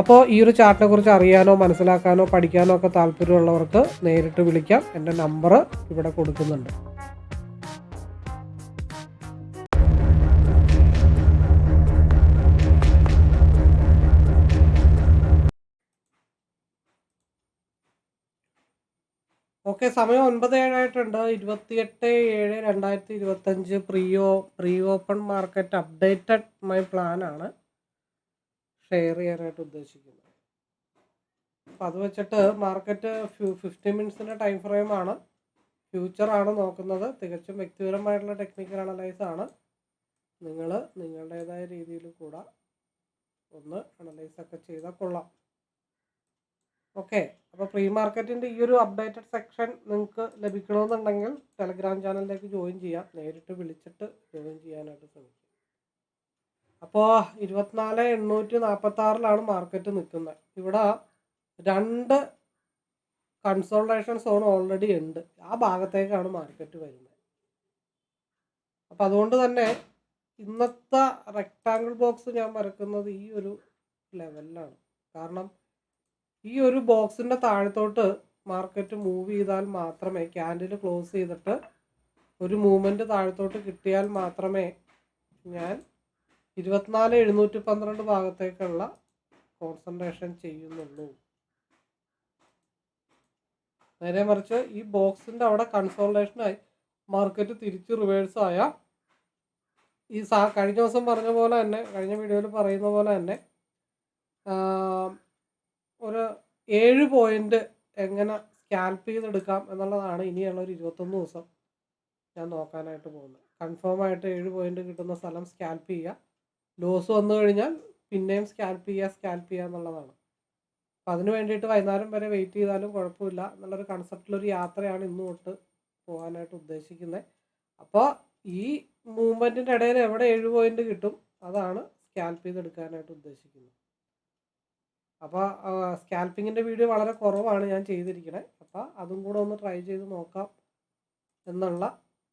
അപ്പോൾ ഈ ഒരു ചാർട്ടിനെ കുറിച്ച് അറിയാനോ മനസ്സിലാക്കാനോ പഠിക്കാനോ ഒക്കെ താല്പര്യമുള്ളവർക്ക് നേരിട്ട് വിളിക്കാം. എന്റെ നമ്പർ ഇവിടെ കൊടുക്കുന്നുണ്ട്. ഓക്കെ സമയം ഒൻപത് ഏഴായിട്ടുണ്ട് ഇരുപത്തിയെട്ട് ഏഴ് രണ്ടായിരത്തി ഇരുപത്തഞ്ച്. Pre o pre open market updated my പ്ലാനാണ്. ഷെയർ ചെയ്യാനായിട്ട് ഉദ്ദേശിക്കുന്നത്. അപ്പം അത് വെച്ചിട്ട് മാർക്കറ്റ് ഫിഫ്റ്റി മിനിറ്റ്സിന്റെ ടൈം ഫ്രെയിമാണ് ഫ്യൂച്ചറാണ് നോക്കുന്നത്. തികച്ചും വ്യക്തിപരമായിട്ടുള്ള ടെക്നിക്കൽ അനലൈസ് ആണ്. നിങ്ങൾ നിങ്ങളുടേതായ രീതിയിൽ കൂടെ ഒന്ന് അനലൈസ് ഒക്കെ ചെയ്താൽ കൊള്ളാം. ഓക്കെ. അപ്പോൾ പ്രീ മാർക്കറ്റിന്റെ ഈ ഒരു അപ്ഡേറ്റഡ് സെക്ഷൻ നിങ്ങൾക്ക് ലഭിക്കണമെന്നുണ്ടെങ്കിൽ ടെലഗ്രാം ചാനലിലേക്ക് ജോയിൻ ചെയ്യാം. നേരിട്ട് വിളിച്ചിട്ട് ജോയിൻ ചെയ്യാനായിട്ട് ശ്രമിക്കുക അപ്പോൾ ഇരുപത്തിനാല് എണ്ണൂറ്റി നാൽപ്പത്തി ആറിലാണ് മാർക്കറ്റ് നിൽക്കുന്നത്. ഇവിടെ രണ്ട് കൺസോൾട്ടേഷൻ സോൺ ഓൾറെഡി ഉണ്ട്. ആ ഭാഗത്തേക്കാണ് മാർക്കറ്റ് വരുന്നത്. അപ്പം അതുകൊണ്ട് തന്നെ ഇന്നത്തെ റെക്റ്റാങ്കിൾ ബോക്സ് ഞാൻ വരക്കുന്നത് ഈ ഒരു ലെവലിലാണ് കാരണം ഈ ഒരു ബോക്സിന്റെ താഴത്തോട്ട് മാർക്കറ്റ് മൂവ് ചെയ്താൽ മാത്രമേ ക്യാൻഡിൽ ക്ലോസ് ചെയ്തിട്ട് ഒരു മൂവ്മെന്റ് താഴത്തോട്ട് കിട്ടിയാൽ മാത്രമേ ഞാൻ ഇരുപത്തിനാല് എഴുന്നൂറ്റി പന്ത്രണ്ട് ഭാഗത്തേക്കുള്ള കോൺസെൻട്രേഷൻ ചെയ്യുന്നുള്ളൂ. നേരെ മറിച്ച് ഈ ബോക്സിന്റെ അവിടെ കൺസോൾട്ടേഷനായി മാർക്കറ്റ് തിരിച്ച് റിവേഴ്സായ ഈ സാ കഴിഞ്ഞ ദിവസം പറഞ്ഞ പോലെ തന്നെ കഴിഞ്ഞ വീഡിയോയിൽ പറയുന്ന പോലെ തന്നെ ഒരു ഏഴ് പോയിന്റ് എങ്ങനെ സ്കാൽപ്പ് ചെയ്തെടുക്കാം എന്നുള്ളതാണ് ഇനിയുള്ള ഒരു ഇരുപത്തൊന്ന് ദിവസം ഞാൻ നോക്കാനായിട്ട് പോകുന്നത്. കൺഫേം ആയിട്ട് ഏഴ് പോയിന്റ് കിട്ടുന്ന സ്ഥലം സ്കാൽപ്പ് ചെയ്യുക. ലോസ് വന്നു കഴിഞ്ഞാൽ പിന്നെയും സ്കാൽപ്പ് ചെയ്യുക സ്കാൽപ്പ് ചെയ്യുക എന്നുള്ളതാണ്. അപ്പം അതിന് വേണ്ടിയിട്ട് വൈകുന്നേരം വരെ വെയിറ്റ് ചെയ്താലും കുഴപ്പമില്ല എന്നുള്ളൊരു കൺസെപ്റ്റിലൊരു യാത്രയാണ് ഇന്ന് തൊട്ട് പോകാനായിട്ട് ഉദ്ദേശിക്കുന്നത് അപ്പോൾ ഈ മൂവ്മെന്റിന്റെ ഇടയിൽ എവിടെ ഏഴ് പോയിന്റ് കിട്ടും അതാണ് സ്കാൽപ്പ് ചെയ്തെടുക്കാനായിട്ട് ഉദ്ദേശിക്കുന്നത് അപ്പോൾ സ്കാൽപ്പിങ്ങിന്റെ വീഡിയോ വളരെ കുറവാണ് ഞാൻ ചെയ്തിരിക്കുന്നത് അപ്പോൾ അതും കൂടെ ഒന്ന് ട്രൈ ചെയ്ത് നോക്കാം എന്നുള്ള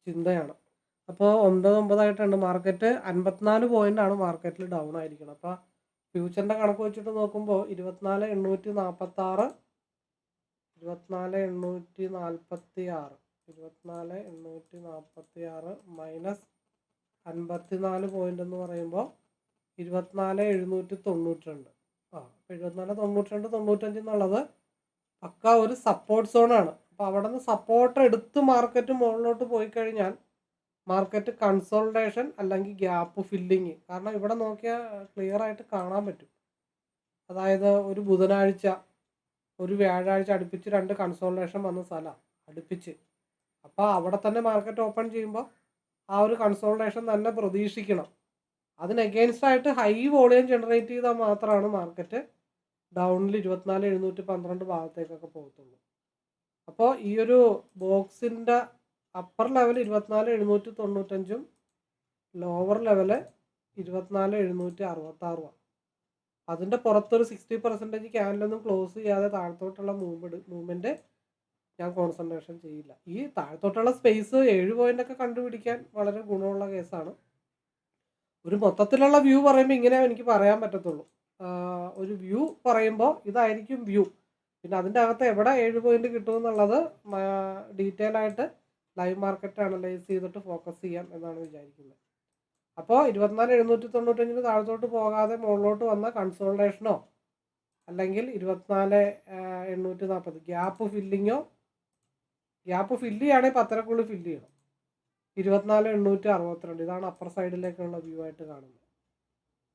ചിന്തയാണ്. അപ്പോൾ ഒമ്പത് ഒമ്പതായിട്ടുണ്ട് മാർക്കറ്റ് അൻപത്തിനാല് പോയിന്റാണ് മാർക്കറ്റിൽ ഡൗൺ ആയിരിക്കുന്നത് അപ്പോൾ ഫ്യൂച്ചറിന്റെ കണക്ക് വെച്ചിട്ട് നോക്കുമ്പോൾ ഇരുപത്തിനാല് എണ്ണൂറ്റി നാൽപ്പത്താറ് ഇരുപത്തിനാല് എണ്ണൂറ്റി നാൽപ്പത്തി ആറ് ഇരുപത്തിനാല് എണ്ണൂറ്റി നാൽപ്പത്തി ആറ് മൈനസ് അൻപത്തിനാല് പോയിന്റ് എന്ന് പറയുമ്പോൾ ഇരുപത്തിനാല് എഴുന്നൂറ്റി തൊണ്ണൂറ്റി രണ്ട് ആ എഴുപത്തിനാല് തൊണ്ണൂറ്റി രണ്ട് തൊണ്ണൂറ്റഞ്ച് എന്നുള്ളത് പക്ക ഒരു സപ്പോർട്ട് സോണാണ് അപ്പോൾ അവിടെ നിന്ന് സപ്പോർട്ട് എടുത്ത് മാർക്കറ്റ് മുകളിലോട്ട് പോയി കഴിഞ്ഞാൽ മാർക്കറ്റ് കൺസോൾട്ടേഷൻ അല്ലെങ്കിൽ ഗ്യാപ്പ് ഫില്ലിങ് കാരണം ഇവിടെ നോക്കിയാൽ ക്ലിയർ ആയിട്ട് കാണാൻ പറ്റും. അതായത് ഒരു ബുധനാഴ്ച ഒരു വ്യാഴാഴ്ച അടുപ്പിച്ച് രണ്ട് കൺസോൾട്ടേഷൻ വന്ന സ്ഥലമാണ് അടുപ്പിച്ച്. അപ്പോൾ അവിടെ തന്നെ മാർക്കറ്റ് ഓപ്പൺ ചെയ്യുമ്പോൾ ആ ഒരു കൺസോൾട്ടേഷൻ തന്നെ പ്രതീക്ഷിക്കണം. അതിന് ആയിട്ട് ഹൈ വോളിയം ജനറേറ്റ് ചെയ്താൽ മാത്രമാണ് മാർക്കറ്റ് ഡൗണിൽ ഇരുപത്തിനാല് എഴുന്നൂറ്റി പന്ത്രണ്ട് ഭാഗത്തേക്കൊക്കെ പോകത്തുള്ളൂ. അപ്പോൾ ഈ ഒരു ബോക്സിന്റെ അപ്പർ ലെവൽ ഇരുപത്തിനാല് എഴുന്നൂറ്റി തൊണ്ണൂറ്റഞ്ചും ലോവർ ലെവൽ ഇരുപത്തിനാല് എഴുന്നൂറ്റി അറുപത്താറുമാണ് അതിന്റെ പുറത്തൊരു സിക്സ്റ്റി പെർസെന്റേജ് ക്യാനലൊന്നും ക്ലോസ് ചെയ്യാതെ താഴത്തോട്ടുള്ള മൂവ്മെന്റ് മൂവ്മെന്റ് ഞാൻ കോൺസെൻട്രേഷൻ ചെയ്യില്ല. ഈ താഴത്തോട്ടുള്ള സ്പേസ് ഏഴ് പോയിന്റൊക്കെ കണ്ടുപിടിക്കാൻ വളരെ ഗുണമുള്ള കേസാണ്. ഒരു മൊത്തത്തിലുള്ള വ്യൂ പറയുമ്പോൾ ഇങ്ങനെ എനിക്ക് പറയാൻ പറ്റത്തുള്ളൂ. ഒരു വ്യൂ പറയുമ്പോൾ ഇതായിരിക്കും വ്യൂ പിന്നെ അതിന്റെ അകത്ത് എവിടെ ഏഴ് പോയിന്റ് കിട്ടുമെന്നുള്ളത് ഡീറ്റെയിൽ ആയിട്ട് ലൈവ് മാർക്കറ്റ് അനലൈസ് ചെയ്തിട്ട് ഫോക്കസ് ചെയ്യാം എന്നാണ് വിചാരിക്കുന്നത്. അപ്പോൾ ഇരുപത്തിനാല് എഴുന്നൂറ്റി തൊണ്ണൂറ്റഞ്ചിന് താഴത്തോട്ട് പോകാതെ മുകളിലോട്ട് വന്ന കൺസോൾട്ടേഷനോ അല്ലെങ്കിൽ ഇരുപത്തിനാല് എണ്ണൂറ്റി നാൽപ്പത് ഗ്യാപ്പ് ഫില്ലിങ്ങോ ഗ്യാപ്പ് ഫില്ല് ചെയ്യുകയാണെങ്കിൽ പത്തരക്കുള്ളിൽ ഫില്ല് ചെയ്യണം. ഇരുപത്തിനാല് എണ്ണൂറ്റി അറുപത്തിരണ്ട് ഇതാണ് അപ്പർ സൈഡിലേക്കുള്ള വ്യൂ ആയിട്ട് കാണുന്നത്.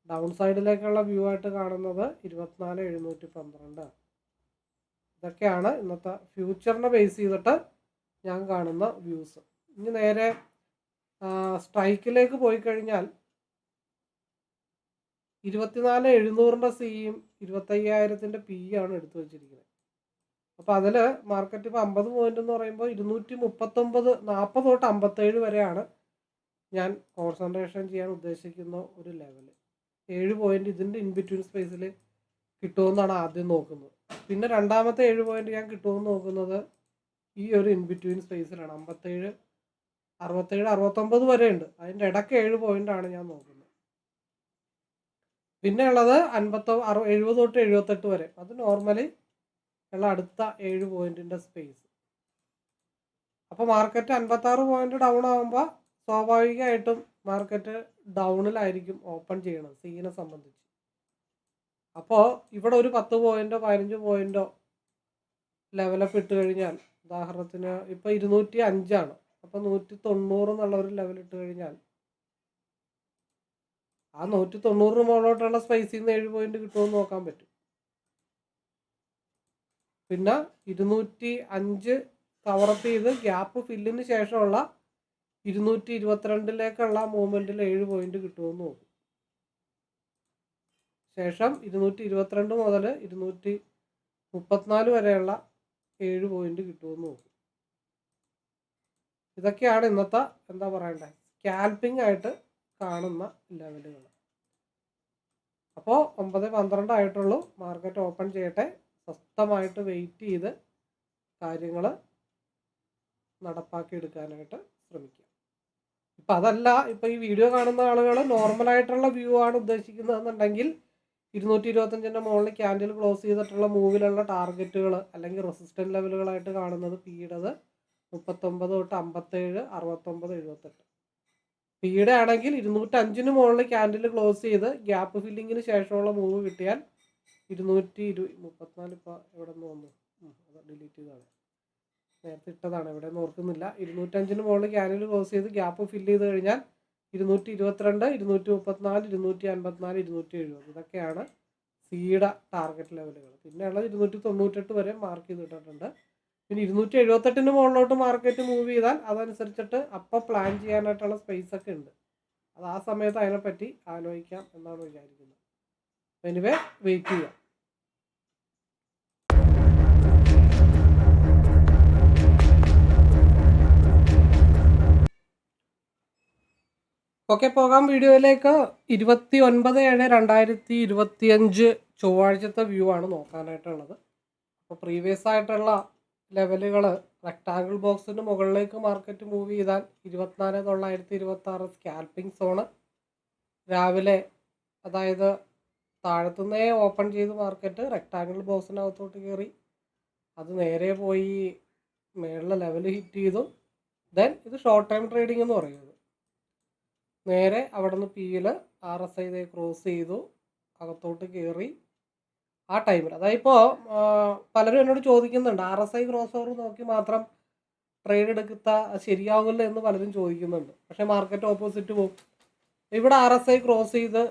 ഡൗൺ സൈഡിലേക്കുള്ള വ്യൂ ആയിട്ട് കാണുന്നത് ഇരുപത്തിനാല് എഴുന്നൂറ്റി പന്ത്രണ്ട്. ഇതൊക്കെയാണ് ഇന്നത്തെ ഫ്യൂച്ചറിനെ ബേസ് ചെയ്തിട്ട് ഞാൻ കാണുന്ന വ്യൂസ് ഇനി നേരെ സ്ട്രൈക്കിലേക്ക് പോയി കഴിഞ്ഞാൽ ഇരുപത്തിനാല് എഴുന്നൂറിന്റെ സിയും ഇരുപത്തയ്യായിരത്തിന്റെ പി ആണ് എടുത്തു വെച്ചിരിക്കുന്നത്. അപ്പോൾ അതിൽ മാർക്കറ്റ് ഇപ്പോൾ അമ്പത് പോയിന്റ് എന്ന് പറയുമ്പോൾ ഇരുന്നൂറ്റി മുപ്പത്തൊമ്പത് നാൽപ്പത് തൊട്ട് അമ്പത്തേഴ് വരെയാണ് ഞാൻ കോൺസെൻട്രേഷൻ ചെയ്യാൻ ഉദ്ദേശിക്കുന്ന ഒരു ലെവൽ ഏഴ് പോയിന്റ് ഇതിന്റെ ഇൻബിറ്റ്വീൻ സ്പേസിൽ കിട്ടുമെന്നാണ് ആദ്യം നോക്കുന്നത്. പിന്നെ രണ്ടാമത്തെ ഏഴ് പോയിന്റ് ഞാൻ കിട്ടുമെന്ന് നോക്കുന്നത് ഈ ഒരു ഇൻ ബിറ്റ്വീൻ സ്പേസിലാണ് അമ്പത്തേഴ് അറുപത്തേഴ് അറുപത്തൊമ്പത് വരെ ഉണ്ട് അതിന്റെ ഇടയ്ക്ക് ഏഴ് പോയിന്റ് ആണ് ഞാൻ നോക്കുന്നത്. പിന്നെ ഉള്ളത് അൻപത്തൊ അറു എഴുപത് തൊട്ട് എഴുപത്തെട്ട് വരെ. അത് നോർമലി ഉള്ള അടുത്ത ഏഴ് പോയിന്റിന്റെ സ്പേസ് അപ്പോൾ മാർക്കറ്റ് അൻപത്താറ് പോയിന്റ് ഡൗൺ ആകുമ്പോൾ സ്വാഭാവികമായിട്ടും മാർക്കറ്റ് ഡൗണിലായിരിക്കും ഓപ്പൺ ചെയ്യണം സീനെ സംബന്ധിച്ച്. അപ്പോൾ ഇവിടെ ഒരു പത്ത് പോയിന്റോ പതിനഞ്ച് പോയിന്റോ ലെവലപ്പ് ഇട്ട് കഴിഞ്ഞാൽ ഉദാഹരണത്തിന് ഇപ്പോൾ ഇരുന്നൂറ്റി അഞ്ചാണ് അപ്പോൾ നൂറ്റി തൊണ്ണൂറ് എന്നുള്ള ഒരു ലെവൽ ഇട്ട് കഴിഞ്ഞാൽ ആ നൂറ്റി തൊണ്ണൂറിന് മുകളിലോട്ടുള്ള സ്പൈസിൽ നിന്ന് ഏഴ് പോയിന്റ് കിട്ടുമെന്ന് നോക്കാൻ പറ്റും. പിന്നെ ഇരുന്നൂറ്റി അഞ്ച് കവറപ്പ് ചെയ്ത് ഗ്യാപ്പ് ഫില്ലിന് ശേഷമുള്ള ഇരുന്നൂറ്റി ഇരുപത്തിരണ്ടിലേക്കുള്ള മൂവ്മെന്റിൽ ഏഴ് പോയിന്റ് കിട്ടുമെന്ന് നോക്കും. ശേഷം ഇരുന്നൂറ്റി ഇരുപത്തിരണ്ട് മുതൽ ഇരുന്നൂറ്റി മുപ്പത്തിനാല് വരെയുള്ള ഏഴ് പോയിന്റ് കിട്ടുമെന്ന് നോക്കും. ഇതൊക്കെയാണ് ഇന്നത്തെ എന്താ പറയണ്ടേ? സ്കാൽപ്പിംഗ് ആയിട്ട് കാണുന്ന ലെവലുകൾ അപ്പോൾ ഒമ്പത് പന്ത്രണ്ട് ആയിട്ടുള്ളൂ. മാർക്കറ്റ് ഓപ്പൺ ചെയ്യട്ടെ. സ്വസ്ഥമായിട്ട് വെയിറ്റ് ചെയ്ത് കാര്യങ്ങൾ നടപ്പാക്കി എടുക്കാനായിട്ട് ശ്രമിക്കുക. ഇപ്പം അതല്ല ഇപ്പം ഈ വീഡിയോ കാണുന്ന ആളുകൾ നോർമലായിട്ടുള്ള വ്യൂ ആണ് ഉദ്ദേശിക്കുന്നതെന്നുണ്ടെങ്കിൽ ഇരുന്നൂറ്റി ഇരുപത്തഞ്ചിന്റെ മുകളിൽ ക്യാൻഡിൽ ക്ലോസ് ചെയ്തിട്ടുള്ള മൂവിലുള്ള ടാർഗറ്റുകൾ അല്ലെങ്കിൽ റെസിസ്റ്റന്റ് ലെവലുകളായിട്ട് കാണുന്നത് പിയുടേത് മുപ്പത്തൊമ്പത് തൊട്ട് അമ്പത്തേഴ് അറുപത്തൊമ്പത് എഴുപത്തെട്ട്. പിയുടെ ആണെങ്കിൽ ഇരുന്നൂറ്റഞ്ചിന് മുകളിൽ ക്യാൻഡിൽ ക്ലോസ് ചെയ്ത് ഗ്യാപ്പ് ഫില്ലിങ്ങിന് ശേഷമുള്ള മൂവ് കിട്ടിയാൽ ഇരുന്നൂറ്റി ഇരു മുപ്പത്തിനാല് ഇപ്പോൾ എവിടെ നിന്ന് വന്നു? അത് ഡിലീറ്റ് ചെയ്താണ് നേരത്തെ ഇട്ടതാണ് എവിടെ നിന്ന് ഓർക്കുന്നില്ല. ഇരുന്നൂറ്റഞ്ചിന് മുകളിൽ ക്യാൻഡിൽ ക്ലോസ് ചെയ്ത് ഗ്യാപ്പ് ഫില്ല് ചെയ്ത് കഴിഞ്ഞാൽ ഇരുന്നൂറ്റി ഇരുപത്തിരണ്ട് ഇരുന്നൂറ്റി മുപ്പത്തിനാല് ഇരുന്നൂറ്റി അൻപത്തിനാല് ഇരുന്നൂറ്റി എഴുപത് ഇതൊക്കെയാണ് സിയുടെ ടാർഗറ്റ് ലെവലുകൾ. പിന്നെ ഉള്ളത് ഇരുന്നൂറ്റി തൊണ്ണൂറ്റെട്ട് വരെ മാർക്ക് ചെയ്തിട്ടുണ്ട്. പിന്നെ ഇരുന്നൂറ്റി എഴുപത്തെട്ടിന് മുകളിലോട്ട് മാർക്കറ്റ് മൂവ് ചെയ്താൽ അതനുസരിച്ചിട്ട് അപ്പോൾ പ്ലാൻ ചെയ്യാനായിട്ടുള്ള സ്പേസ് ഒക്കെ ഉണ്ട്. അത് ആ സമയത്ത് അതിനെപ്പറ്റി ആലോചിക്കാം എന്നാണ് വിചാരിക്കുന്നത്. എനിവേ വെയിറ്റ് ചെയ്യാം. ഓക്കെ പോകാം. വീഡിയോയിലേക്ക് ഇരുപത്തി ഒൻപത് ഏഴ് രണ്ടായിരത്തി ഇരുപത്തിയഞ്ച് ചൊവ്വാഴ്ചത്തെ വ്യൂ ആണ് നോക്കാനായിട്ടുള്ളത്. അപ്പോൾ പ്രീവിയസ് ആയിട്ടുള്ള ലെവലുകൾ റെക്ടാങ്കിൾ ബോക്സിന് മുകളിലേക്ക് മാർക്കറ്റ് മൂവ് ചെയ്താൽ ഇരുപത്തിനാല് തൊള്ളായിരത്തി ഇരുപത്തി ആറ് സ്കാൽപ്പിംഗ് സോണ് രാവിലെ അതായത് താഴത്തുനിന്നേ ഓപ്പൺ ചെയ്ത് മാർക്കറ്റ് റെക്ടാങ്കിൾ ബോക്സിനകത്തോട്ട് കയറി അത് നേരെ പോയി മേളിലെ ലെവൽ ഹിറ്റ് ചെയ്തു. ദെൻ ഇത് ഷോർട്ട് ടൈം ട്രേഡിംഗ് എന്ന് പറയുന്നത്. നേരെ അവിടെ നിന്ന് പിയിൽ ആർ എസ് ഐ ക്രോസ് ചെയ്തു. അകത്തോട്ട് കയറി ആ ടൈമിൽ അതായത് ഇപ്പോൾ പലരും എന്നോട് ചോദിക്കുന്നുണ്ട് R S I cross over നോക്കി മാത്രം ട്രേഡ് എടുക്കുക ശരിയാവില്ല എന്ന് പലരും ചോദിക്കുന്നുണ്ട്. പക്ഷേ മാർക്കറ്റ് ഓപ്പോസിറ്റ് പോകും ഇവിടെ ആർ എസ് ഐ ക്രോസ് ചെയ്ത്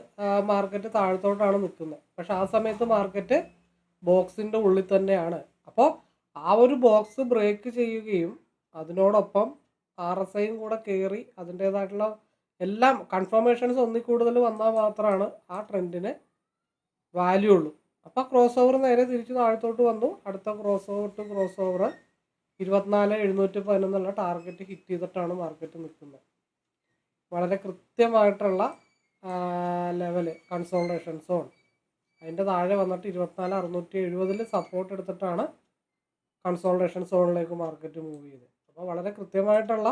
മാർക്കറ്റ് താഴത്തോട്ടാണ് നിൽക്കുന്നത്. പക്ഷെ ആ സമയത്ത് മാർക്കറ്റ് ബോക്സിന്റെ ഉള്ളിൽ തന്നെയാണ്. അപ്പോൾ ആ ഒരു ബോക്സ് ബ്രേക്ക് ചെയ്യുകയും അതിനോടൊപ്പം ആർ എസ് ഐയും കൂടെ കയറി അതിന്റേതായിട്ടുള്ള എല്ലാം കൺഫർമേഷൻസ് ഒന്നിൽ കൂടുതൽ വന്നാൽ മാത്രമാണ് ആ ട്രെൻഡിന് വാല്യൂ ഉള്ളൂ. അപ്പോൾ ക്രോസ് ഓവർ നേരെ തിരിച്ച് താഴത്തോട്ട് വന്നു. അടുത്ത cross over to cross over ഇരുപത്തിനാല് എഴുന്നൂറ്റി പതിനൊന്നുള്ള ടാർഗറ്റ് ഹിറ്റ് ചെയ്തിട്ടാണ് മാർക്കറ്റ് നിൽക്കുന്നത്. വളരെ കൃത്യമായിട്ടുള്ള ലെവൽ കൺസോൾട്ടേഷൻ സോൺ അതിന്റെ താഴെ വന്നിട്ട് ഇരുപത്തിനാല് അറുന്നൂറ്റി എഴുപതിൽ സപ്പോർട്ട് എടുത്തിട്ടാണ് കൺസോൾട്ടേഷൻ സോണിലേക്ക് മാർക്കറ്റ് മൂവ് ചെയ്തത്. അപ്പോൾ വളരെ കൃത്യമായിട്ടുള്ള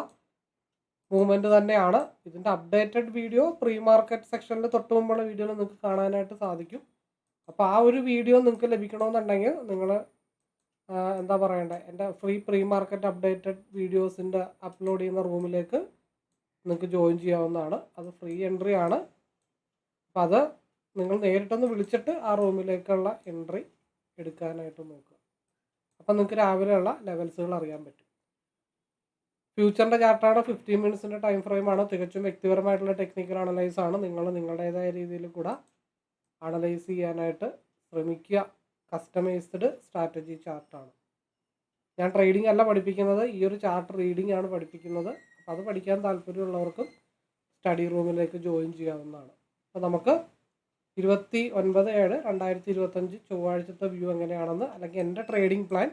മൂവ്മെന്റ് തന്നെയാണ്. ഇതിന്റെ അപ്ഡേറ്റഡ് വീഡിയോ പ്രീ മാർക്കറ്റ് സെക്ഷനിൽ തൊട്ട് മുമ്പുള്ള വീഡിയോയിൽ നിങ്ങൾക്ക് കാണാനായിട്ട് സാധിക്കും. അപ്പോൾ ആ ഒരു വീഡിയോ നിങ്ങൾക്ക് ലഭിക്കണമെന്നുണ്ടെങ്കിൽ നിങ്ങൾ എന്താ പറയണ്ടേ എന്റെ ഫ്രീ പ്രീ മാർക്കറ്റ് അപ്ഡേറ്റഡ് വീഡിയോസിന്റെ അപ്ലോഡ് ചെയ്യുന്ന റൂമിലേക്ക് നിങ്ങൾക്ക് ജോയിൻ ചെയ്യാവുന്നതാണ്. അത് ഫ്രീ എൻട്രി ആണ്. അപ്പം അത് നിങ്ങൾ നേരിട്ടൊന്ന് വിളിച്ചിട്ട് ആ റൂമിലേക്കുള്ള എൻട്രി എടുക്കാനായിട്ട് നോക്കുക. അപ്പം നിങ്ങൾക്ക് രാവിലെയുള്ള ലെവൽസുകൾ അറിയാൻ പറ്റും. ഫ്യൂച്ചറിന്റെ ചാർട്ടാണ് ഫിഫ്റ്റീൻ മിനിറ്റ്സിന്റെ ടൈം ഫ്രെയിമാണ് തികച്ചും വ്യക്തിപരമായിട്ടുള്ള ടെക്നിക്കൽ അനലൈസ് ആണ്. നിങ്ങൾ നിങ്ങളുടേതായ രീതിയിൽ കൂടെ അനലൈസ് ചെയ്യാനായിട്ട് ശ്രമിക്കുക. കസ്റ്റമൈസ്ഡ് സ്ട്രാറ്റജി ചാർട്ടാണ് ഞാൻ ട്രേഡിംഗ് അല്ല പഠിപ്പിക്കുന്നത്. ഈ ഒരു ചാർട്ട് റീഡിംഗ് ആണ് പഠിപ്പിക്കുന്നത്. അപ്പോൾ അത് പഠിക്കാൻ താല്പര്യമുള്ളവർക്കും സ്റ്റഡി റൂമിലേക്ക് ജോയിൻ ചെയ്യാവുന്നതാണ്. അപ്പോൾ നമുക്ക് ഇരുപത്തി ഒൻപത് ഏഴ് രണ്ടായിരത്തി ഇരുപത്തഞ്ച് ചൊവ്വാഴ്ചത്തെ വ്യൂ എങ്ങനെയാണെന്ന് അല്ലെങ്കിൽ എന്റെ ട്രേഡിംഗ് പ്ലാൻ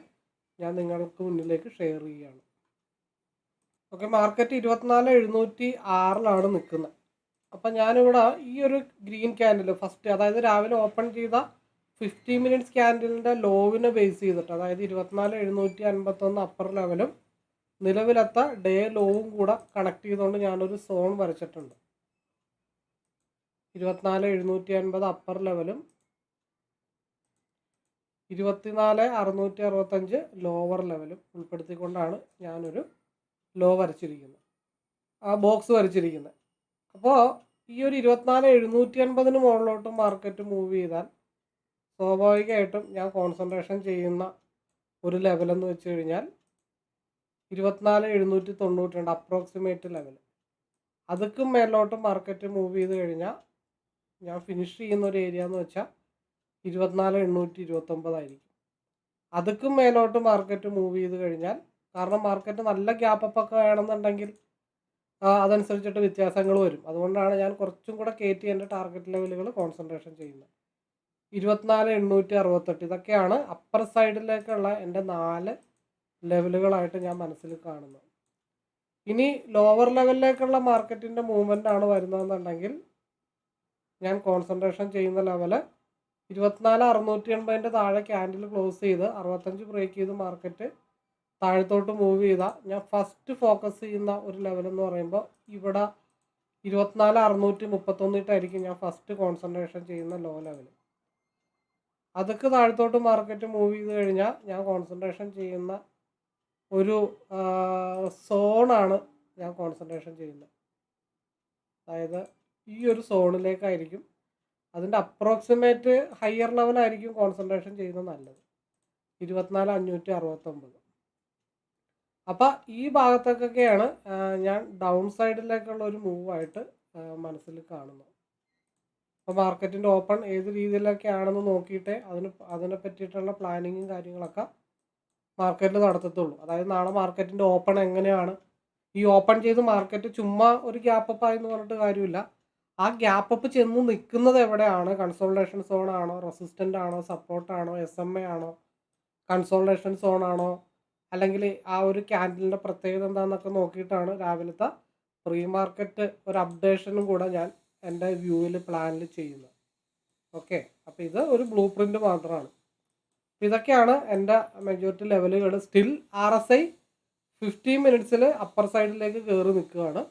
ഞാൻ നിങ്ങൾക്ക് മുന്നിലേക്ക് ഷെയർ ചെയ്യുകയാണ്. ഓക്കെ മാർക്കറ്റ് ഇരുപത്തിനാല് എഴുന്നൂറ്റി ആറിലാണ് നിൽക്കുന്നത്. അപ്പം ഞാനിവിടെ ഈ ഒരു ഗ്രീൻ ക്യാൻഡിൽ ഫസ്റ്റ് അതായത് രാവിലെ ഓപ്പൺ ചെയ്ത ഫിഫ്റ്റി മിനിറ്റ്സ് ക്യാൻഡിലിന്റെ ലോവിനെ ബേസ് ചെയ്തിട്ട് അതായത് ഇരുപത്തിനാല് എഴുന്നൂറ്റി അൻപത്തൊന്ന് അപ്പർ ലെവലും നിലവിലത്തെ ഡേ ലോവും കൂടെ കണക്ട് ചെയ്തുകൊണ്ട് ഞാനൊരു സോൺ വരച്ചിട്ടുണ്ട്. ഇരുപത്തിനാല് എഴുന്നൂറ്റി അൻപത് അപ്പർ ലെവലും ഇരുപത്തിനാല് അറുന്നൂറ്റി അറുപത്തഞ്ച് ലോവർ ലെവലും ഉൾപ്പെടുത്തിക്കൊണ്ടാണ് ഞാനൊരു ലോ വരച്ചിരിക്കുന്നത് ആ ബോക്സ് വരച്ചിരിക്കുന്നത് അപ്പോൾ ഈ ഒരു ഇരുപത്തിനാല് എഴുന്നൂറ്റി അൻപതിന് മുകളിലോട്ട് മാർക്കറ്റ് മൂവ് ചെയ്താൽ സ്വാഭാവികമായിട്ടും ഞാൻ കോൺസെൻട്രേഷൻ ചെയ്യുന്ന ഒരു ലെവലെന്ന് വെച്ച് കഴിഞ്ഞാൽ ഇരുപത്തിനാല് എഴുന്നൂറ്റി തൊണ്ണൂറ്റി രണ്ട് അപ്രോക്സിമേറ്റ് ലെവൽ അതൊക്കെ മേലോട്ട് മാർക്കറ്റ് മൂവ് ചെയ്ത് കഴിഞ്ഞാൽ ഞാൻ ഫിനിഷ് ചെയ്യുന്ന ഒരു ഏരിയ എന്ന് വെച്ചാൽ ഇരുപത്തിനാല് എണ്ണൂറ്റി ഇരുപത്തൊമ്പതായിരിക്കും അതുക്കും മേലോട്ട് മാർക്കറ്റ് മൂവ് ചെയ്ത് കഴിഞ്ഞാൽ കാരണം മാർക്കറ്റ് നല്ല ഗ്യാപ്പ് ഒക്കെ വേണമെന്നുണ്ടെങ്കിൽ അതനുസരിച്ചിട്ട് വ്യത്യാസങ്ങൾ വരും. അതുകൊണ്ടാണ് ഞാൻ കുറച്ചും കൂടെ കയറ്റി എന്റെ ടാർഗറ്റ് ലെവലുകൾ കോൺസെൻട്രേഷൻ ചെയ്യുന്നത്. ഇരുപത്തിനാല് എണ്ണൂറ്റി അറുപത്തെട്ട് ഇതൊക്കെയാണ് അപ്പർ സൈഡിലേക്കുള്ള എന്റെ നാല് ലെവലുകളായിട്ട് ഞാൻ മനസ്സിൽ കാണുന്നത്. ഇനി ലോവർ ലെവലിലേക്കുള്ള മാർക്കറ്റിന്റെ മൂവ്മെന്റ് ആണ് വരുന്നതെന്നുണ്ടെങ്കിൽ ഞാൻ കോൺസെൻട്രേഷൻ ചെയ്യുന്ന ലെവൽ ഇരുപത്തിനാല് അറുന്നൂറ്റി എൺപതിന്റെ താഴെ ക്യാൻഡിൽ ക്ലോസ് ചെയ്ത് അറുപത്തഞ്ച് ബ്രേക്ക് ചെയ്ത് മാർക്കറ്റ് താഴത്തോട്ട് മൂവ് ചെയ്താൽ ഞാൻ ഫസ്റ്റ് ഫോക്കസ് ചെയ്യുന്ന ഒരു ലെവൽ എന്ന് പറയുമ്പോൾ ഇവിടെ ഇരുപത്തിനാല് അറുന്നൂറ്റി മുപ്പത്തൊന്നിട്ടായിരിക്കും ഞാൻ ഫസ്റ്റ് കോൺസെൻട്രേഷൻ ചെയ്യുന്ന ലോ ലെവൽ അതൊക്കെ താഴത്തോട്ട് മാർക്കറ്റ് മൂവ് ചെയ്ത് കഴിഞ്ഞാൽ ഞാൻ കോൺസെൻട്രേഷൻ ചെയ്യുന്ന ഒരു സോണാണ് ഞാൻ കോൺസെൻട്രേഷൻ ചെയ്യുന്നത്. അതായത് ഈ ഒരു സോണിലേക്കായിരിക്കും അതിന്റെ അപ്രോക്സിമേറ്റ് ഹയർ ലെവലായിരിക്കും കോൺസെൻട്രേഷൻ ചെയ്യുന്നത് നല്ലത്. ഇരുപത്തിനാല് അഞ്ഞൂറ്റി അറുപത്തൊമ്പത്. അപ്പോൾ ഈ ഭാഗത്തേക്കൊക്കെയാണ് ഞാൻ ഡൗൺ സൈഡിലേക്കുള്ള ഒരു മൂവായിട്ട് മനസ്സിൽ കാണുന്നത്. അപ്പോൾ മാർക്കറ്റിന്റെ ഓപ്പൺ ഏത് രീതിയിലൊക്കെ ആണെന്ന് നോക്കിയിട്ടേ അതിന് അതിനെ പറ്റിയിട്ടുള്ള പ്ലാനിങ്ങും കാര്യങ്ങളൊക്കെ മാർക്കറ്റിൽ നടത്തത്തുള്ളൂ. അതായത് നാളെ മാർക്കറ്റിന്റെ ഓപ്പൺ എങ്ങനെയാണ്? ഈ ഓപ്പൺ ചെയ്ത് മാർക്കറ്റ് ചുമ്മാ ഒരു ഗ്യാപ്പ് അപ്പ് ആയെന്ന് പറഞ്ഞിട്ട് കാര്യമില്ല. ആ ഗ്യാപ്പ് അപ്പ് ചെന്ന് നിൽക്കുന്നത് എവിടെയാണ്? കൺസോൾട്ടേഷൻ സോൺ ആണോ റെസിസ്റ്റന്റ് ആണോ? സപ്പോർട്ടാണോ? എസ് എം എ ആണോ? കൺസോൾട്ടേഷൻ സോൺ ആണോ അല്ലെങ്കിൽ ആ ഒരു ക്യാൻഡിലിന്റെ പ്രത്യേകത എന്താണെന്നൊക്കെ നോക്കിയിട്ടാണ് രാവിലത്തെ പ്രീ മാർക്കറ്റ് ഒരു അപ്ഡേഷനും കൂടെ ഞാൻ എന്റെ വ്യൂവിൽ പ്ലാനിൽ ചെയ്യുന്നത്. ഓക്കെ അപ്പോൾ ഇത് ഒരു ബ്ലൂ പ്രിന്റ് മാത്രമാണ്. ഇതൊക്കെയാണ് എന്റെ മെജോറിറ്റി ലെവലുകൾ. Still R S I fifteen മിനിറ്റ്സിൽ upper സൈഡിലേക്ക് കയറി നിൽക്കുകയാണ്.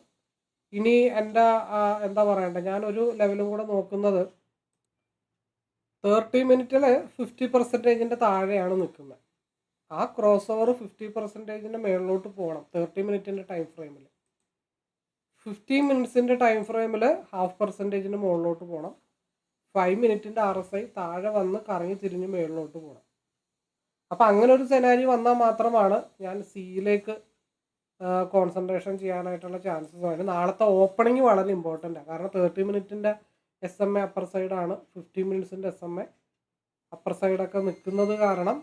ഇനി എന്റെ എന്താ പറയണ്ടേ ഞാനൊരു ലെവലും കൂടെ നോക്കുന്നത് തേർട്ടി മിനിറ്റിൽ ഫിഫ്റ്റി പെർസെന്റേജിന്റെ താഴെയാണ് നിൽക്കുന്നത്. ആ ക്രോസ് ഓവർ ഫിഫ്റ്റി പെർസെന്റേജിന്റെ മേളിലോട്ട് പോകണം. തേർട്ടി മിനിറ്റിന്റെ ടൈം ഫ്രെയിമിൽ ഫിഫ്റ്റി മിനിറ്റ്സിന്റെ ടൈം ഫ്രെയിമിൽ ഹാഫ് പെർസെന്റേജിന്റെ മുകളിലോട്ട് പോകണം. ഫൈവ് മിനിറ്റിന്റെ ആർ എസ് ഐ താഴെ വന്ന് കറങ്ങി തിരിഞ്ഞ് മേളിലോട്ട് പോകണം. അപ്പോൾ അങ്ങനെ ഒരു സെനാരി വന്നാൽ മാത്രമാണ് ഞാൻ സിയിലേക്ക് കോൺസെൻട്രേഷൻ ചെയ്യാനായിട്ടുള്ള ചാൻസസ് ആണ് നാളത്തെ ഓപ്പണിംഗ് വളരെ ഇമ്പോർട്ടന്റ് ആണ് കാരണം തേർട്ടി മിനിറ്റിന്റെ എസ് എം എ അപ്പർ സൈഡാണ് ഫിഫ്റ്റി മിനിറ്റ്സിന്റെ എസ് എം എ അപ്പർ സൈഡൊക്കെ നിൽക്കുന്നത് കാരണം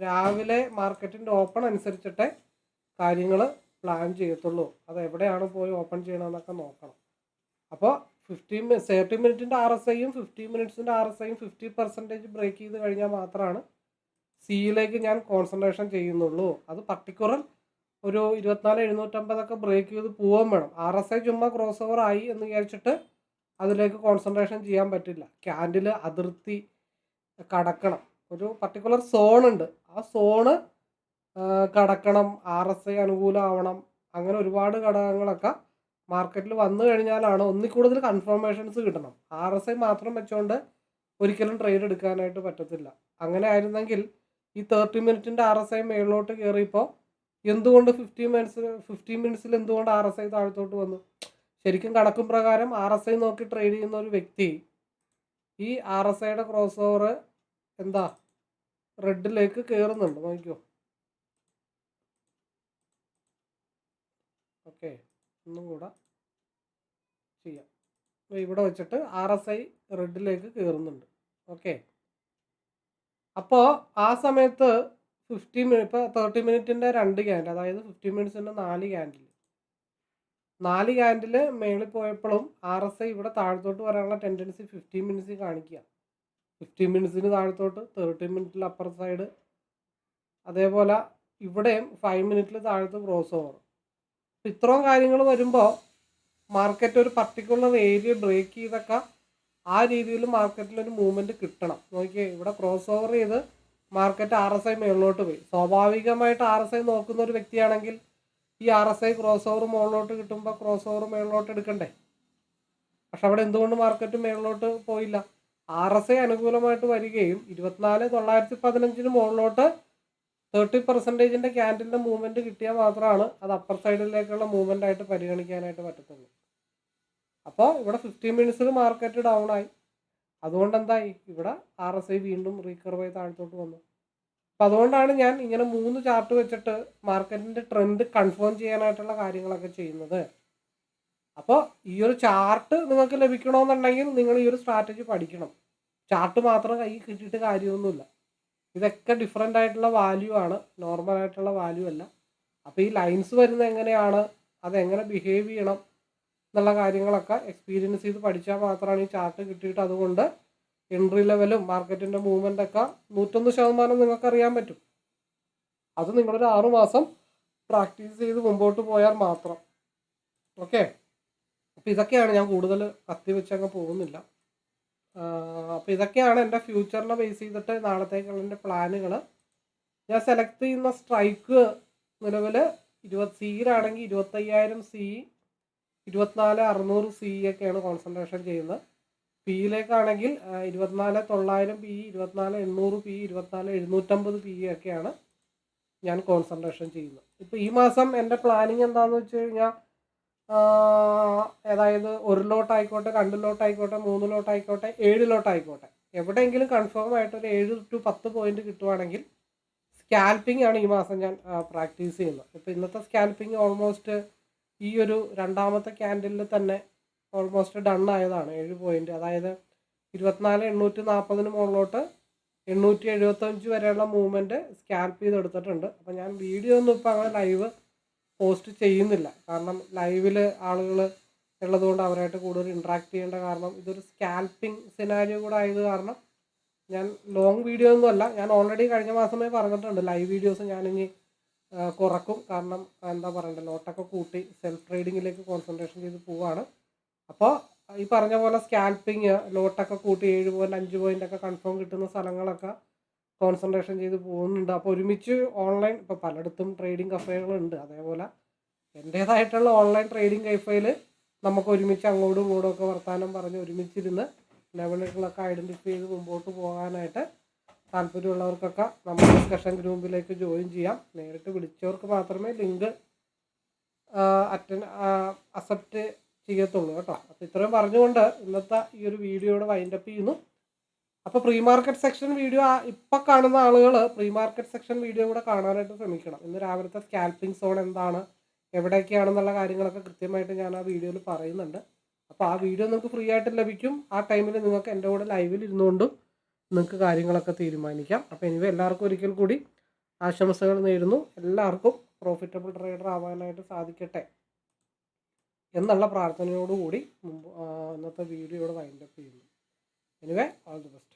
രാവിലെ മാർക്കറ്റിന്റെ ഓപ്പൺ അനുസരിച്ചിട്ടേ കാര്യങ്ങൾ പ്ലാൻ ചെയ്യത്തുള്ളൂ. അത് എവിടെയാണ് പോയി ഓപ്പൺ ചെയ്യണമെന്നൊക്കെ നോക്കണം. അപ്പോൾ ഫിഫ്റ്റീൻ തേർട്ടി മിനിറ്റിന്റെ ആർ എസ് ഐയും ഫിഫ്റ്റി മിനിറ്റ്സിന്റെ ആർ എസ് ഐയും ഫിഫ്റ്റി പെർസെന്റേജ് ബ്രേക്ക് ചെയ്ത് കഴിഞ്ഞാൽ മാത്രമാണ് സിയിലേക്ക് ഞാൻ കോൺസെൻട്രേഷൻ ചെയ്യുന്നുള്ളൂ. അത് പർട്ടിക്കുലർ ഒരു ഇരുപത്തിനാല് എഴുന്നൂറ്റമ്പതൊക്കെ ബ്രേക്ക് ചെയ്ത് പോവാൻ വേണം. ആർ എസ് ഐ ചുമ്മാ ക്രോസ് ഓവർ ആയി എന്ന് വിചാരിച്ചിട്ട് അതിലേക്ക് കോൺസെൻട്രേഷൻ ചെയ്യാൻ പറ്റില്ല. ക്യാൻഡിൽ അതിർത്തി കടക്കണം. ഒരു പർട്ടിക്കുലർ സോൺ ഉണ്ട്. ആ സോണ് കടക്കണം ആർ എസ് ഐ അനുകൂലമാവണം അങ്ങനെ ഒരുപാട് ഘടകങ്ങളൊക്കെ മാർക്കറ്റിൽ വന്നു കഴിഞ്ഞാലാണ് ഒന്നിൽ കൂടുതൽ കൺഫർമേഷൻസ് കിട്ടണം. ആർ എസ് ഐ മാത്രം വെച്ചുകൊണ്ട് ഒരിക്കലും ട്രേഡ് എടുക്കാനായിട്ട് പറ്റത്തില്ല. അങ്ങനെ ആയിരുന്നെങ്കിൽ ഈ തേർട്ടി മിനിറ്റിന്റെ ആർ എസ് ഐ മേളിലോട്ട് കയറിയപ്പോൾ എന്തുകൊണ്ട് ഫിഫ്റ്റി മിനിറ്റ്സ് ഫിഫ്റ്റീൻ മിനിറ്റ്സിൽ എന്തുകൊണ്ട് ആർ എസ് ഐ താഴത്തോട്ട് വന്നു? ശരിക്കും കണക്കും പ്രകാരം ആർ എസ് ഐ നോക്കി ട്രേഡ് ചെയ്യുന്ന ഒരു വ്യക്തി ഈ ആർ എസ് ഐയുടെ ക്രോസ് ഓവർ എന്താ? റെഡിലേക്ക് കയറുന്നുണ്ട് നോക്കിക്കോ. ഒന്നും കൂടെ ചെയ്യാം. ഇവിടെ വെച്ചിട്ട് ആർ എസ് ഐ റെഡിലേക്ക് കയറുന്നുണ്ട് ഓക്കെ. അപ്പോൾ ആ സമയത്ത് ഫിഫ്റ്റി മിനിറ്റ് ഇപ്പോൾ തേർട്ടി മിനിറ്റിന്റെ രണ്ട് ക്യാൻഡിൽ അതായത് ഫിഫ്റ്റി മിനിറ്റ്സിന്റെ നാല് ക്യാൻഡിൽ നാല് ക്യാൻഡിൽ മേളിൽ പോയപ്പോഴും ആർ എസ് ഐ ഇവിടെ താഴത്തോട്ട് വരാനുള്ള ടെൻഡൻസി ഫിഫ്റ്റീൻ മിനിറ്റ്സ് കാണിക്കുക. ഫിഫ്റ്റീൻ മിനിറ്റ്സിന് താഴത്തോട്ട് തേർട്ടി മിനിറ്റിൽ അപ്പർ സൈഡ് അതേപോലെ ഇവിടെയും ഫൈവ് മിനിറ്റിൽ താഴത്ത് ക്രോസ് ഓവർ ഇത്രയും കാര്യങ്ങൾ വരുമ്പോൾ മാർക്കറ്റ് ഒരു പർട്ടിക്കുലർ ഏരിയ ബ്രേക്ക് ചെയ്തൊക്കെ ആ രീതിയിൽ മാർക്കറ്റിൽ ഒരു മൂവ്മെന്റ് കിട്ടണം. നോക്കിയേ ഇവിടെ ക്രോസ് ഓവർ ചെയ്ത് മാർക്കറ്റ് ആർ എസ് ഐ മുകളിലോട്ട് പോയി. സ്വാഭാവികമായിട്ട് ആർ എസ് ഐ നോക്കുന്ന ഒരു വ്യക്തിയാണെങ്കിൽ ഈ R S I cross over മുകളിലോട്ട് കിട്ടുമ്പോൾ ക്രോസ് ഓവർ മുകളിലോട്ട് എടുക്കണ്ടേ? പക്ഷെ അവിടെ എന്തുകൊണ്ട് മാർക്കറ്റ് മുകളിലോട്ട് പോയില്ല? ആർ എസ് ഐ അനുകൂലമായിട്ട് വരികയും ഇരുപത്തിനാല് തൊള്ളായിരത്തി പതിനഞ്ചിന് മുകളിലോട്ട് തേർട്ടി പെർസെന്റേജിന്റെ ക്യാൻഡിലിന്റെ മൂവ്മെന്റ് കിട്ടിയാൽ മാത്രമാണ് അത് അപ്പർ സൈഡിലേക്കുള്ള മൂവ്മെന്റ് ആയിട്ട് പരിഗണിക്കാനായിട്ട് പറ്റത്തുള്ളൂ. അപ്പോൾ ഇവിടെ ഫിഫ്റ്റീൻ മിനിറ്റ്സിൽ മാർക്കറ്റ് ഡൗൺ ആയി. അതുകൊണ്ട് എന്തായി? ഇവിടെ ആർ എസ് ഐ വീണ്ടും റീകർവ് ആയി താഴത്തോട്ട് വന്നു. അപ്പം അതുകൊണ്ടാണ് ഞാൻ ഇങ്ങനെ മൂന്ന് ചാർട്ട് വെച്ചിട്ട് മാർക്കറ്റിന്റെ ട്രെൻഡ് കൺഫേം ചെയ്യാനായിട്ടുള്ള കാര്യങ്ങളൊക്കെ ചെയ്യുന്നത്. അപ്പോൾ ഈ ഒരു ചാർട്ട് നിങ്ങൾക്ക് ലഭിക്കണമെന്നുണ്ടെങ്കിൽ നിങ്ങൾ ഈ ഒരു സ്ട്രാറ്റജി പഠിക്കണം. ചാർട്ട് മാത്രം കൈ കിട്ടിയിട്ട് കാര്യമൊന്നുമില്ല. ഇതൊക്കെ ഡിഫറെന്റ് ആയിട്ടുള്ള വാല്യൂ ആണ്. നോർമൽ ആയിട്ടുള്ള വാല്യൂ അല്ല. അപ്പോൾ ഈ ലൈൻസ് വരുന്നത് എങ്ങനെയാണ്? അതെങ്ങനെ ബിഹേവ് ചെയ്യണം? എന്നുള്ള കാര്യങ്ങളൊക്കെ എക്സ്പീരിയൻസ് ചെയ്ത് പഠിച്ചാൽ മാത്രമാണ് ഈ ചാർട്ട് കിട്ടിയിട്ട് അതുകൊണ്ട് എൻട്രി ലെവലും മാർക്കറ്റിന്റെ മൂവ്മെന്റൊക്കെ നൂറ്റൊന്ന് ശതമാനം നിങ്ങൾക്ക് അറിയാൻ പറ്റും. അത് നിങ്ങളൊരു ആറുമാസം പ്രാക്ടീസ് ചെയ്ത് മുമ്പോട്ട് പോയാൽ മാത്രം. ഓക്കെ അപ്പോൾ ഇതൊക്കെയാണ് ഞാൻ കൂടുതൽ കത്തി വെച്ചങ്ങ് പോകുന്നില്ല. അപ്പോൾ ഇതൊക്കെയാണ് എന്റെ ഫ്യൂച്ചറിനെ ബേസ് ചെയ്തിട്ട് നാളത്തേക്കുള്ള എന്റെ പ്ലാനുകൾ ഞാൻ സെലക്ട് ചെയ്യുന്ന സ്ട്രൈക്ക് നിലവിൽ ഇരുപത് സിയിലാണെങ്കിൽ ഇരുപത്തയ്യായിരം സി ഇരുപത്തിനാല് അറുന്നൂറ് സി ഒക്കെയാണ് കോൺസെൻട്രേഷൻ ചെയ്യുന്നത്. പിയിലേക്കാണെങ്കിൽ ഇരുപത്തിനാല് തൊള്ളായിരം പി ഇരുപത്തിനാല് എണ്ണൂറ് പി ഇരുപത്തിനാല് എഴുന്നൂറ്റമ്പത് പി ഒക്കെയാണ് ഞാൻ കോൺസെൻട്രേഷൻ ചെയ്യുന്നത്. ഇപ്പോൾ ഈ മാസം എന്റെ പ്ലാനിങ് എന്താണെന്ന് വെച്ച് കഴിഞ്ഞാൽ അതായത് ഒരു ലോട്ട് ആയിക്കോട്ടെ രണ്ട് ലോട്ട് ആയിക്കോട്ടെ മൂന്ന് ലോട്ട് ആയിക്കോട്ടെ ഏഴ് ലോട്ട് ആയിക്കോട്ടെ എവിടെയെങ്കിലും കൺഫേം ആയിട്ട് ഒരു ഏഴ് ടു പത്ത് പോയിന്റ് കിട്ടുവാണെങ്കിൽ സ്കാൽപ്പിംഗ് ആണ് ഈ മാസം ഞാൻ പ്രാക്ടീസ് ചെയ്യുന്നത്. ഇപ്പോൾ ഇന്നത്തെ സ്കാൽപ്പിംഗ് ഓൾമോസ്റ്റ് ഈ ഒരു രണ്ടാമത്തെ ക്യാൻഡിലിൽ തന്നെ ഓൾമോസ്റ്റ് ഡൺ ആയതാണ്. ഏഴ് പോയിന്റ് അതായത് ഇരുപത്തിനാല് എണ്ണൂറ്റി നാൽപ്പതിന് മുകളിലോട്ട് എണ്ണൂറ്റി എഴുപത്തഞ്ച് വരെയുള്ള മൂവ്മെന്റ് സ്കാൽപ്പ് ചെയ്തെടുത്തിട്ടുണ്ട്. അപ്പോൾ ഞാൻ വീഡിയോ ഒന്നും ഇപ്പോൾ അങ്ങനെ ലൈവ് പോസ്റ്റ് ചെയ്യുന്നില്ല. കാരണം ലൈവിൽ ആളുകൾ ഉള്ളതുകൊണ്ട് അവരായിട്ട് കൂടുതൽ ഇൻട്രാക്ട് ചെയ്യേണ്ട കാരണം ഇതൊരു സ്കാൽപ്പിംഗ് സിനാരിയോ കൂടെ ആയത് കാരണം ഞാൻ ലോങ് വീഡിയോ ഒന്നും അല്ല ഞാൻ ഓൾറെഡി കഴിഞ്ഞ മാസമേ പറഞ്ഞിട്ടുണ്ട് ലൈവ് വീഡിയോസ് ഞാനിനി കുറക്കും. കാരണം എന്താ പറയണ്ടേ ലോട്ടൊക്കെ കൂട്ടി സെൽഫ് ട്രേഡിങ്ങിലേക്ക് കോൺസെൻട്രേഷൻ ചെയ്ത് പോവാണ്. അപ്പോൾ ഈ പറഞ്ഞ പോലെ സ്കാൽപ്പിങ് ലോട്ടൊക്കെ കൂട്ടി ഏഴ് പോയിന്റ് അഞ്ച് പോയിന്റ് ഒക്കെ കൺഫേം കിട്ടുന്ന സ്ഥലങ്ങളൊക്കെ കോൺസെൻട്രേഷൻ ചെയ്ത് പോകുന്നുണ്ട്. അപ്പോൾ ഒരുമിച്ച് ഓൺലൈൻ ഇപ്പോൾ പലയിടത്തും ട്രേഡിംഗ് കഫേകളുണ്ട് അതേപോലെ എന്റേതായിട്ടുള്ള ഓൺലൈൻ ട്രേഡിംഗ് കൈഫയിൽ നമുക്ക് ഒരുമിച്ച് അങ്ങോട്ടും ഇങ്ങോട്ടും ഒക്കെ വർത്തമാനം പറഞ്ഞ് ഒരുമിച്ചിരുന്ന് ലെവലുകളൊക്കെ ഐഡന്റിഫൈ ചെയ്ത് മുമ്പോട്ട് പോകാനായിട്ട് താല്പര്യമുള്ളവർക്കൊക്കെ നമ്മുടെ ഡിസ്കഷൻ ഗ്രൂപ്പിലേക്ക് ജോയിൻ ചെയ്യാം. നേരിട്ട് വിളിച്ചവർക്ക് മാത്രമേ ലിങ്ക് അറ്റൻ അക്സെപ്റ്റ് ചെയ്യത്തുള്ളൂ കേട്ടോ. അപ്പോൾ ഇത്രയും പറഞ്ഞുകൊണ്ട് ഇന്നത്തെ ഈ ഒരു വീഡിയോയുടെ വൈൻഡപ്പ് ചെയ്യുന്നു. അപ്പോൾ പ്രീ മാർക്കറ്റ് സെക്ഷൻ വീഡിയോ ഇപ്പം കാണുന്ന ആളുകൾ പ്രീ മാർക്കറ്റ് സെക്ഷൻ വീഡിയോ കൂടെ കാണാനായിട്ട് ശ്രമിക്കണം. ഇന്ന് രാവിലത്തെ സ്കാൽപ്പിംഗ് സോൺ എന്താണ് എവിടെയൊക്കെയാണെന്നുള്ള കാര്യങ്ങളൊക്കെ കൃത്യമായിട്ട് ഞാൻ ആ വീഡിയോയിൽ പറയുന്നുണ്ട്. അപ്പോൾ ആ വീഡിയോ നിങ്ങൾക്ക് ഫ്രീ ആയിട്ട് ലഭിക്കും. ആ ടൈമിൽ നിങ്ങൾക്ക് എന്റെ കൂടെ ലൈവിൽ ഇരുന്നുകൊണ്ടും നിങ്ങൾക്ക് കാര്യങ്ങളൊക്കെ തീരുമാനിക്കാം. അപ്പോൾ എനിവേ എല്ലാവർക്കും ഒരിക്കൽ കൂടി ആശംസകൾ നേരുന്നു. എല്ലാവർക്കും പ്രോഫിറ്റബിൾ ട്രേഡർ ആവാനായിട്ട് സാധിക്കട്ടെ എന്നുള്ള പ്രാർത്ഥനയോടുകൂടി മുമ്പ് ഇന്നത്തെ വീഡിയോയുടെ വൈൻഡപ്പ് ചെയ്യുന്നു. എനിവേ ഓൾ ദി ബെസ്റ്റ്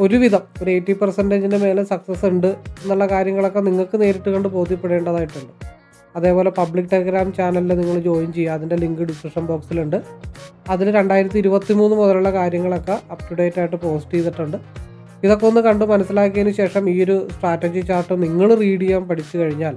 ഒരുവിധം ഒരു എയ്റ്റി പെർസെന്റേജിന്റെ മേലെ സക്സസ് ഉണ്ട് എന്നുള്ള കാര്യങ്ങളൊക്കെ നിങ്ങൾക്ക് നേരിട്ട് കണ്ട് ബോധ്യപ്പെടേണ്ടതായിട്ടുണ്ട്. അതേപോലെ പബ്ലിക് ടെലിഗ്രാം ചാനലിൽ നിങ്ങൾ ജോയിൻ ചെയ്യുക. അതിന്റെ ലിങ്ക് ഡിസ്ക്രിപ്ഷൻ ബോക്സിലുണ്ട് അതിൽ രണ്ടായിരത്തി ഇരുപത്തി മൂന്ന് മുതലുള്ള കാര്യങ്ങളൊക്കെ അപ് ടു ഡേറ്റ് ആയിട്ട് പോസ്റ്റ് ചെയ്തിട്ടുണ്ട്. ഇതൊക്കെ ഒന്ന് കണ്ട് മനസ്സിലാക്കിയതിന് ശേഷം ഈ ഒരു സ്ട്രാറ്റജി ചാർട്ട് നിങ്ങൾ റീഡ് ചെയ്യാൻ പഠിച്ചു കഴിഞ്ഞാൽ